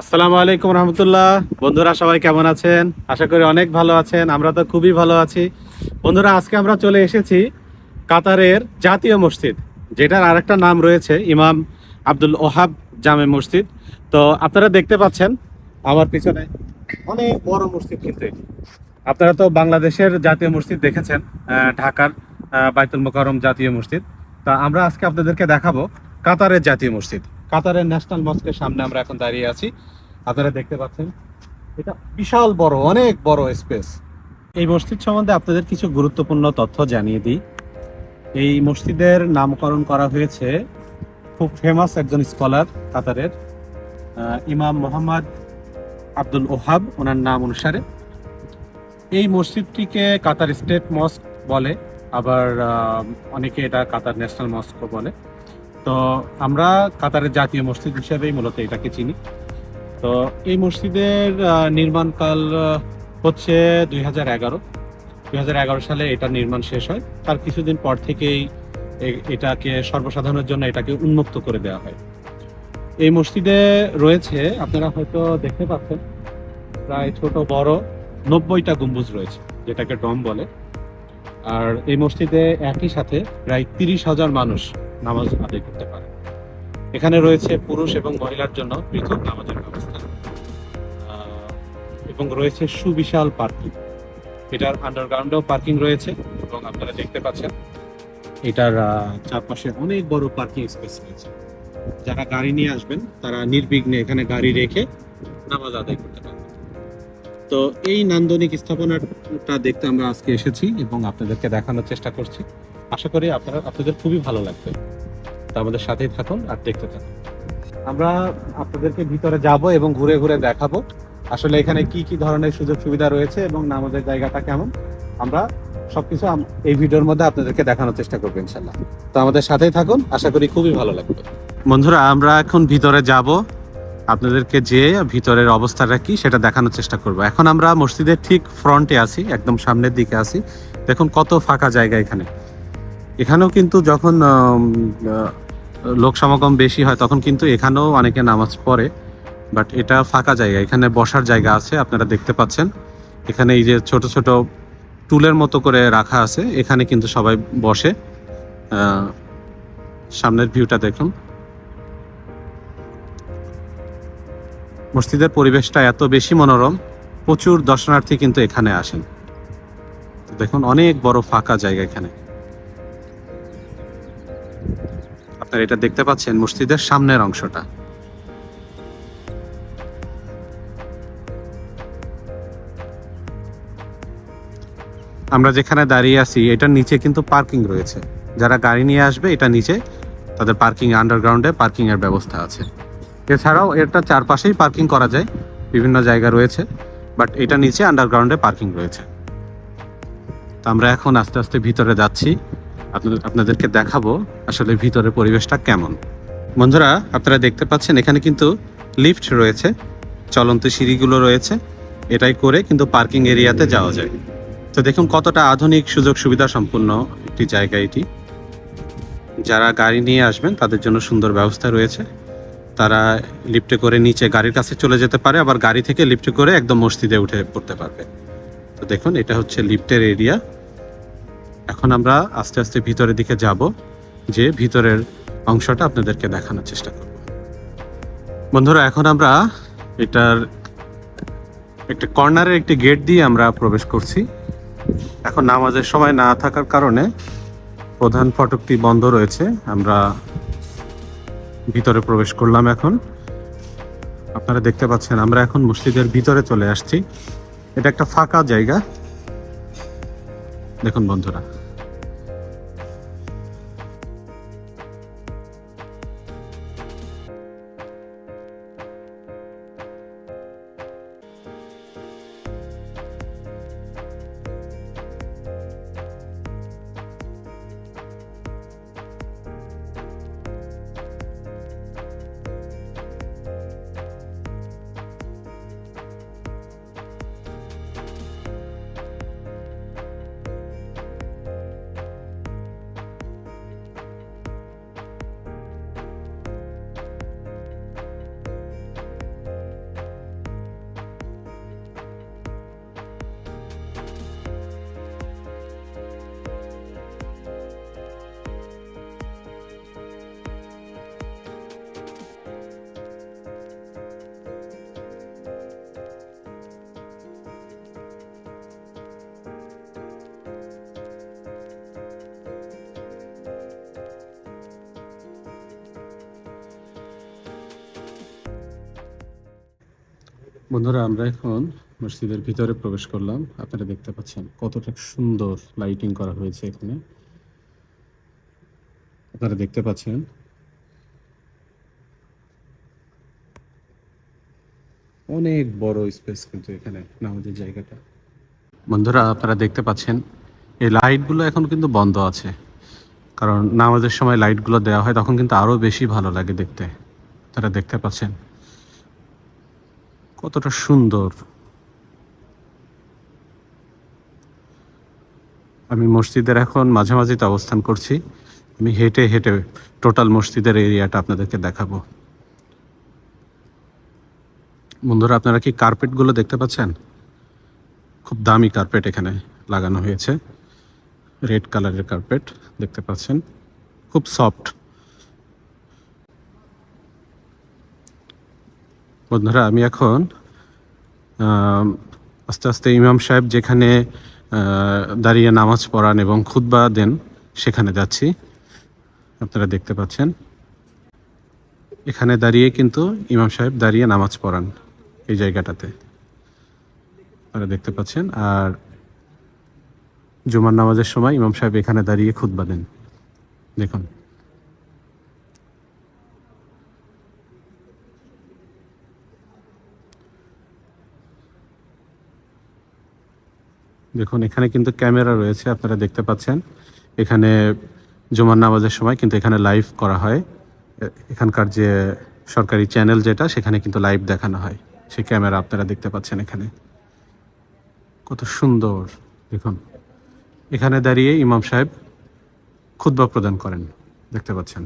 আসসালামু আলাইকুম রহমতুল্লাহ। বন্ধুরা, সবাই কেমন আছেন? আশা করি অনেক ভালো আছেন, আমরা তো খুবই ভালো আছি। বন্ধুরা, আজকে আমরা চলে এসেছি কাতারের জাতীয় মসজিদ, যেটার আরেকটা নাম রয়েছে ইমাম আব্দুল ওহাব জামে মসজিদ। তো আপনারা দেখতে পাচ্ছেন, আমার পিছনে অনেক বড় মসজিদ কিন্তু। আপনারা তো বাংলাদেশের জাতীয় মসজিদ দেখেছেন ঢাকার বাইতুল মোকাররম জাতীয় মসজিদ। তা আমরা আজকে আপনাদেরকে দেখাবো কাতারের জাতীয় মসজিদ। কাতারের ন্যাশনাল মস্কের সামনে আমরা এখন দাঁড়িয়ে আছি। আপনারা দেখতে পাচ্ছেন, এটা বিশাল বড়, অনেক বড় স্পেস। এই মসজিদ সম্বন্ধে আপনাদের কিছু গুরুত্বপূর্ণ তথ্য জানিয়ে দিই। এই মসজিদের নামকরণ করা হয়েছে খুব ফেমাস একজন স্কলার কাতারের ইমাম মোহাম্মদ আব্দুল ওহাব, ওনার নাম অনুসারে। এই মসজিদটিকে কাতার স্টেট মস্ক বলে, আবার অনেকে এটা কাতার ন্যাশনাল মস্কও বলে। তো আমরা কাতারের জাতীয় মসজিদ হিসেবেই মূলত এটাকে চিনি। তো এই মসজিদের নির্মাণকাল হচ্ছে দুই হাজার এগারো। দুই হাজার এগারো সালে এটা নির্মাণ শেষ হয়। তার কিছুদিন পর থেকেই এটাকে সর্বসাধারণের জন্য এটাকে উন্মুক্ত করে দেওয়া হয়। এই মসজিদে রয়েছে, আপনারা হয়তো দেখতে পাচ্ছেন, প্রায় ছোট, বড় নব্বইটা গম্বুজ রয়েছে, যেটাকে ডম বলে। আর এই মসজিদে একই সাথে প্রায় তিরিশ হাজার মানুষ নামাজ আদায় করতে পারে। এখানে রয়েছে পুরুষ এবং মহিলার জন্য পৃথক নামাজের ব্যবস্থা। এবং রয়েছে সুবিশাল পার্কিং। এটার আন্ডারগ্রাউন্ডেও পার্কিং রয়েছে এবং আপনারা দেখতে পাচ্ছেন, এটার চারপাশে অনেক বড় পার্কিং স্পেস রয়েছে। যারা গাড়ি নিয়ে আসবেন, তারা নির্বিঘ্নে এখানে গাড়ি রেখে নামাজ আদায় করতে পারবেন। তো এই নান্দনিক স্থাপনাটা দেখতে আমরা আজকে এসেছি এবং আপনাদেরকে দেখানোর চেষ্টা করছি। আশা করি আপনারা, আপনাদের খুবই ভালো লাগবে। তো আমাদের সাথেই থাকুন আর দেখতে থাকুন। আমরা আপনাদেরকে ভিতরে যাব এবং ঘুরে ঘুরে দেখাবো। আসলে এখানে কি কি ধরনের সুযোগ সুবিধা রয়েছে এবং নামাজের জায়গাটা কেমন? আমরা সবকিছু এই ভিডিওর মধ্যে আপনাদেরকে দেখানোর চেষ্টা করব ইনশাল্লাহ তো আমাদের সাথেই থাকুন, আশা করি খুবই ভালো লাগবে। বন্ধুরা, আমরা এখন ভিতরে যাব। আপনাদেরকে যে ভিতরের অবস্থাটা কি সেটা দেখানোর চেষ্টা করব। এখন আমরা মসজিদের ঠিক ফ্রন্টে আছি, একদম সামনের দিকে আছি। দেখুন কত ফাঁকা জায়গা এখানে। এখানেও কিন্তু যখন লোক সমাগম বেশি হয়, তখন কিন্তু এখানেও অনেকে নামাজ পড়ে বাট এটা ফাঁকা জায়গা। এখানে বসার জায়গা আছে, আপনারা দেখতে পাচ্ছেন। এখানে এই যে ছোট ছোট টুলের মতো করে রাখা আছে, এখানে কিন্তু সবাই বসে। সামনের ভিউটা দেখুন। মসজিদের পরিবেশটা এত বেশি মনোরম, প্রচুর দর্শনার্থী কিন্তু এখানে আসেন। দেখুন, অনেক বড় ফাঁকা জায়গা এখানে। আপনারা এটা দেখতে পাচ্ছেন মসজিদের সামনের অংশটা। আমরা যেখানে দাঁড়িয়ে আছি, এটার নিচে কিন্তু পার্কিং রয়েছে। যারা গাড়ি নিয়ে আসবে, এটা নিচে তাদের পার্কিং, আন্ডারগ্রাউন্ডে পার্কিং এর ব্যবস্থা আছে। এছাড়াও এটা চারপাশেই পার্কিং করা যায়, বিভিন্ন জায়গা রয়েছে, বাট এটা নিচে আন্ডারগ্রাউন্ডে পার্কিং রয়েছে। তো আমরা এখন আস্তে আস্তে ভিতরে যাচ্ছি। আপনাদের, আপনাদেরকে দেখাবো আসলে ভিতরের পরিবেশটা কেমন। বন্ধুরা, আপনারা দেখতে পাচ্ছেন এখানে কিন্তু লিফট রয়েছে, চলন্ত সিঁড়িগুলো রয়েছে, এটাই করে কিন্তু পার্কিং এরিয়াতে যাওয়া যায়। তো দেখুন কতটা আধুনিক সুযোগ সুবিধা সম্পন্ন একটি জায়গা এটি। যারা গাড়ি নিয়ে আসবেন, তাদের জন্য সুন্দর ব্যবস্থা রয়েছে। তারা লিফটে করে নিচে গাড়ির কাছে চলে যেতে পারে, আবার গাড়ি থেকে লিফটে করে একদম মসজিদে উঠে পড়তে পারবে। তো দেখুন, এটা হচ্ছে লিফটের এরিয়া। এখন আমরা আস্তে আস্তে ভিতরের দিকে যাব, যে ভিতরের অংশটা আপনাদেরকে দেখানোর চেষ্টা করব। বন্ধুরা, এখন আমরা এটার একটা কর্নারের একটি গেট দিয়ে আমরা প্রবেশ করছি। এখন নামাজের সময় না থাকার কারণে প্রধান ফটকটি বন্ধ রয়েছে। আমরা ভিতরে প্রবেশ করলাম এখন। আপনারা দেখতে পাচ্ছেন, আমরা এখন মসজিদের ভিতরে চলে আসছি। এটা একটা ফাঁকা জায়গা। দেখুন বন্ধুরা বন্ধুরা, আমরা এখন মসজিদের ভিতরে প্রবেশ করলাম। আপনারা দেখতে পাচ্ছেন কতটা সুন্দর লাইটিং করা হয়েছে এখানে। আপনারা দেখতে পাচ্ছেন অনেক বড় স্পেস কিন্তু এখানে নামাজের জায়গাটা। বন্ধুরা, আপনারা দেখতে পাচ্ছেন এই লাইটগুলো এখন কিন্তু বন্ধ আছে। কারণ নামাজের সময় লাইটগুলো দেওয়া হয়, তখন কিন্তু আরও বেশি ভালো লাগে দেখতে। তারা দেখতে পাচ্ছেন কতটা সুন্দর। আমি মসজিদের এখন মাঝামাঝিতে অবস্থান করছি। আমি হেঁটে হেঁটে টোটাল মসজিদের এরিয়াটা আপনাদেরকে দেখাবো। বন্ধুরা, আপনারা কি কার্পেটগুলো দেখতে পাচ্ছেন? খুব দামি কার্পেট এখানে লাগানো হয়েছে। রেড কালারের কার্পেট দেখতে পাচ্ছেন। খুব সফট। বন্ধুরা, আমি এখন আস্তে আস্তে ইমাম সাহেব যেখানে দাঁড়িয়ে নামাজ পড়ান এবং খুতবা দেন, সেখানে যাচ্ছি। আপনারা দেখতে পাচ্ছেন। এখানে দাঁড়িয়ে কিন্তু ইমাম সাহেব দাঁড়িয়ে নামাজ পড়ান এই জায়গাটাতে। আপনারা দেখতে পাচ্ছেন, আর জুমার নামাজের সময় ইমাম সাহেব এখানে দাঁড়িয়ে খুতবা দেন। দেখুন। দেখুন, এখানে কিন্তু ক্যামেরা রয়েছে, আপনারা দেখতে পাচ্ছেন। এখানে জুমার নামাজের সময় কিন্তু এখানে লাইভ করা হয়। এখানকার যে সরকারি চ্যানেল যেটা, সেখানে কিন্তু লাইভ দেখানো হয়। সেই ক্যামেরা আপনারা দেখতে পাচ্ছেন এখানে। কত সুন্দর, দেখুন। এখানে দাঁড়িয়ে ইমাম সাহেব খুতবা প্রদান করেন, দেখতে পাচ্ছেন।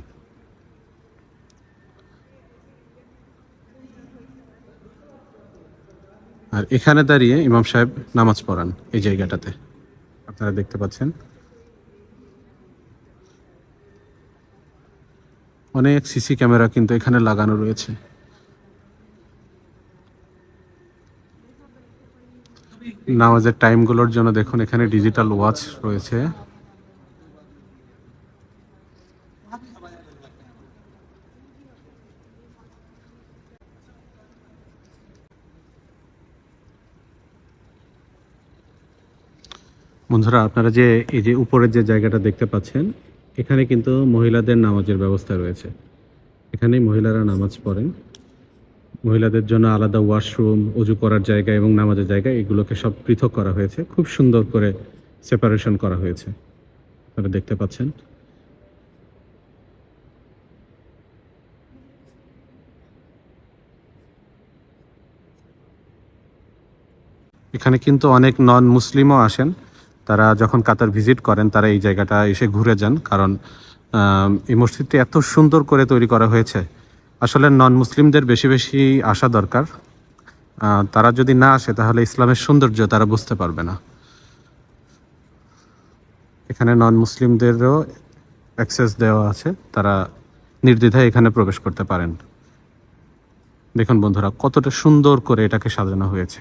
আর এখানে দাঁড়িয়ে ইমাম সাহেব নামাজ পড়ান এই জায়গাটাতে। আপনারা দেখতে পাচ্ছেন। অনেক সিসি ক্যামেরা কিন্তু এখানে লাগানো রয়েছে। নামাজের টাইমগুলোর জন্য দেখুন, এখানে ডিজিটাল ওয়াচ রয়েছে। বন্ধুরা, আপনারা যে এই যে উপরের যে জায়গাটা দেখতে পাচ্ছেন, এখানে কিন্তু মহিলাদের নামাজের ব্যবস্থা রয়েছে। এখানেই মহিলারা নামাজ পড়েন। মহিলাদের জন্য আলাদা ওয়াশরুম, উজু করার জায়গা এবং নামাজের জায়গা, এগুলোকে সব পৃথক করা হয়েছে। খুব সুন্দর করে সেপারেশন করা হয়েছে। আপনারা দেখতে পাচ্ছেন। এখানে কিন্তু অনেক নন মুসলিমও আসেন। তারা যখন কাতার ভিজিট করেন, তারা এই জায়গাটা এসে ঘুরে যান, কারণ এই মসজিদটি এত সুন্দর করে তৈরি করা হয়েছে। আসলে নন মুসলিমদের বেশি বেশি আসা দরকার। তারা যদি না আসে, তাহলে ইসলামের সৌন্দর্য তারা বুঝতে পারবে না। এখানে নন মুসলিমদেরও অ্যাক্সেস দেওয়া আছে। তারা নির্দ্বিধায় এখানে প্রবেশ করতে পারেন। দেখুন বন্ধুরা, কতটা সুন্দর করে এটাকে সাজানো হয়েছে।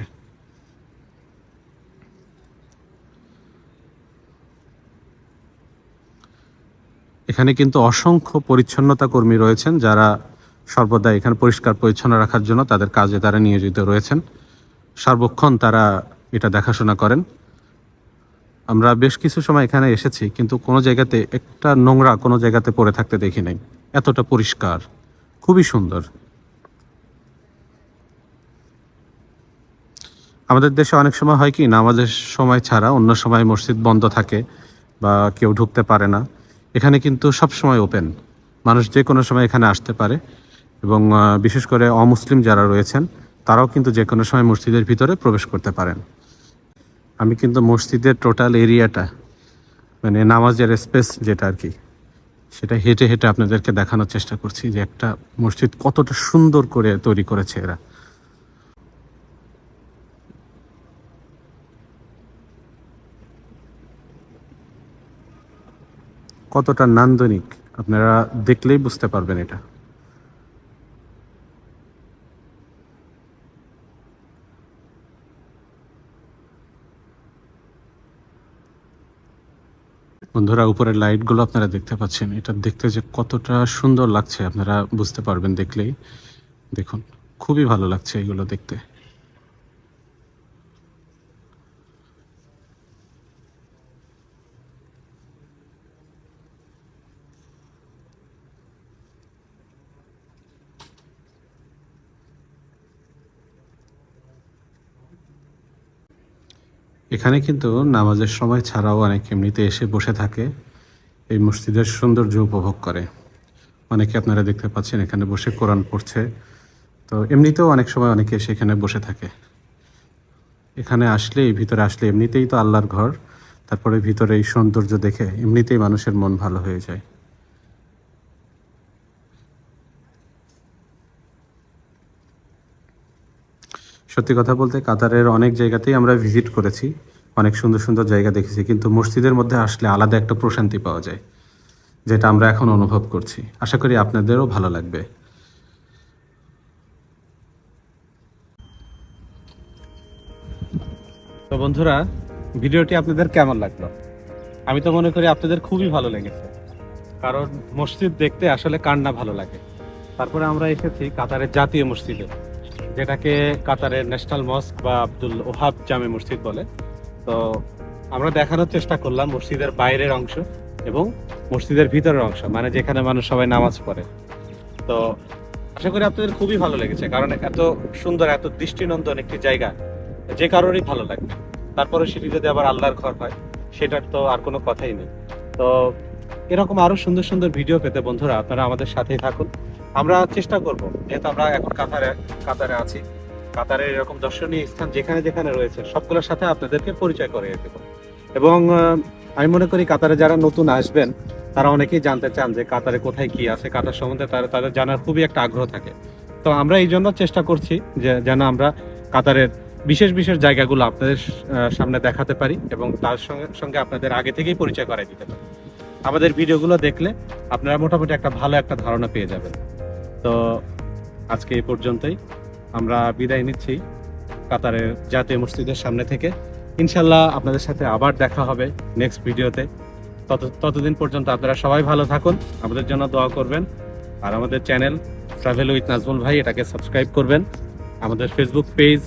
এখানে কিন্তু অসংখ্য পরিচ্ছন্নতা কর্মী রয়েছেন যারা সর্বদা এখানে পরিষ্কার পরিচ্ছন্ন রাখার জন্য তাদের কাজে তারা নিয়োজিত রয়েছেন। সর্বক্ষণ তারা এটা দেখাশোনা করেন। আমরা বেশ কিছু সময় এখানে এসেছি, কিন্তু কোনো জায়গাতে একটা নোংরা কোনো জায়গাতে পড়ে থাকতে দেখি নাই। এতটা পরিষ্কার, খুবই সুন্দর। আমাদের দেশে অনেক সময় হয় কি, নামাজের সময় ছাড়া অন্য সময় মসজিদ বন্ধ থাকে বা কেউ ঢুকতে পারে না। এখানে কিন্তু সব সময় ওপেন মানুষ যে কোনো সময় এখানে আসতে পারে এবং বিশেষ করে অমুসলিম যারা রয়েছেন, তারাও কিন্তু যে কোনো সময় মসজিদের ভিতরে প্রবেশ করতে পারেন। আমি কিন্তু মসজিদের টোটাল এরিয়াটা মানে নামাজের স্পেস যেটা আর কি, সেটা হেঁটে হেঁটে আপনাদেরকে দেখানোর চেষ্টা করছি যে একটা মসজিদ কতটা সুন্দর করে তৈরি করেছে এরা। কতটা নান্দনিক? আপনারা দেখলেই বুঝতে পারবেন এটা। বন্ধুরা, উপরের লাইটগুলো আপনারা দেখতে পাচ্ছেন। এটা দেখতে যে কতটা সুন্দর লাগছে, আপনারা বুঝতে পারবেন দেখলেই। দেখুন, খুবই ভালো লাগছে এগুলো দেখতে। এখানে কিন্তু নামাজের সময় ছাড়াও অনেক এমনিতে এসে বসে থাকে। এই মসজিদের সৌন্দর্য উপভোগ করে। অনেকে আপনারা দেখতে পাচ্ছেন এখানে বসে কোরআন পড়ছে। তো এমনিতেও অনেক সময় অনেকে এসে এখানে বসে থাকে। এখানে আসলে ভিতরে আসলে এমনিতেই তো আল্লাহর ঘর। তারপরে ভিতরে এই সৌন্দর্য দেখে এমনিতেই মানুষের মন ভালো হয়ে যায়। সত্যি কথা বলতে কাতারের অনেক জায়গাতেই আমরা ভিজিট করেছি, অনেক সুন্দর সুন্দর জায়গা দেখেছি, কিন্তু মসজিদের মধ্যে আসলে আলাদা একটা প্রশান্তি পাওয়া যায়, যেটা আমরা এখন অনুভব করছি। আশা করি আপনাদেরও ভালো লাগবে। তো বন্ধুরা, ভিডিওটি আপনাদের কেমন লাগল? আমি তো মনে করি আপনাদের খুবই ভালো লেগেছে, কারণ মসজিদ দেখতে আসলে কার না ভালো লাগে। তারপরে আমরা এসেছি কাতারের জাতীয় মসজিদে। যেটাকে কাতারের ন্যাশনাল মস্ক বা আব্দুল ওহাব জামে মসজিদ বলে। তো আমরা দেখানোর চেষ্টা করলাম মসজিদের বাইরের অংশ এবং মসজিদের ভিতরের অংশ মানে যেখানে মানুষ সবাই নামাজ পড়ে। তো আশা করি আপনাদের খুবই ভালো লেগেছে, কারণ এত সুন্দর, এত দৃষ্টিনন্দন একটি জায়গা, যে কারোরই ভালো লাগবে তারপরে সেটি যদি আবার আল্লাহর ঘর হয়, সেটার তো আর কোনো কথাই নেই। তো এরকম আরও সুন্দর সুন্দর ভিডিও পেতে বন্ধুরা, আপনারা আমাদের সাথেই থাকুন। আমরা চেষ্টা করব, যেহেতু আমরা এখন কাতারে কাতারে আছি। কাতারের এরকম দর্শনীয় স্থান যেখানে যেখানে রয়েছে, সবগুলোর সাথে আপনাদেরকে পরিচয় করে দেব। এবং আমি মনে করি কাতারে যারা নতুন আসবেন, তারা অনেকেই জানতে চান যে কাতারে কোথায় কি আছে, কাতার সম্বন্ধে তারা, তাদের জানার খুবই একটা আগ্রহ থাকে। তো আমরা এই জন্য চেষ্টা করছি যে, যেন আমরা কাতারের বিশেষ বিশেষ জায়গাগুলো আপনাদের সামনে দেখাতে পারি এবং তার সঙ্গে সঙ্গে আপনাদের আগে থেকেই পরিচয় করাই দিতে পারি। আমাদের ভিডিওগুলো দেখলে আপনারা মোটামুটি একটা ভালো একটা ধারণা পেয়ে যাবেন। তো আজকে এই পর্যন্তই। আমরা বিদায় নিচ্ছি কাতারের জাতীয় মসজিদের সামনে থেকে। ইনশাল্লাহ আপনাদের সাথে আবার দেখা হবে নেক্সট ভিডিওতে। তত, ততদিন পর্যন্ত আপনারা সবাই ভালো থাকুন, আমাদের জন্য দোয়া করবেন। আর আমাদের চ্যানেল ট্রাভেল উইথ নাজমুল ভাই, এটাকে সাবস্ক্রাইব করবেন। আমাদের Facebook page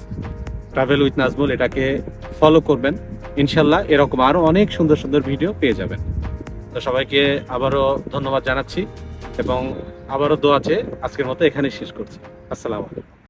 travel with Nazmul এটাকে ফলো করবেন। ইনশাল্লাহ এরকম আরও অনেক সুন্দর সুন্দর ভিডিও পেয়ে যাবেন। তো সবাইকে আবারও ধন্যবাদ জানাচ্ছি এবং আবারও দোয়া চেয়ে আজকের মতো এখানেই শেষ করছি। আসসালামু আলাইকুম।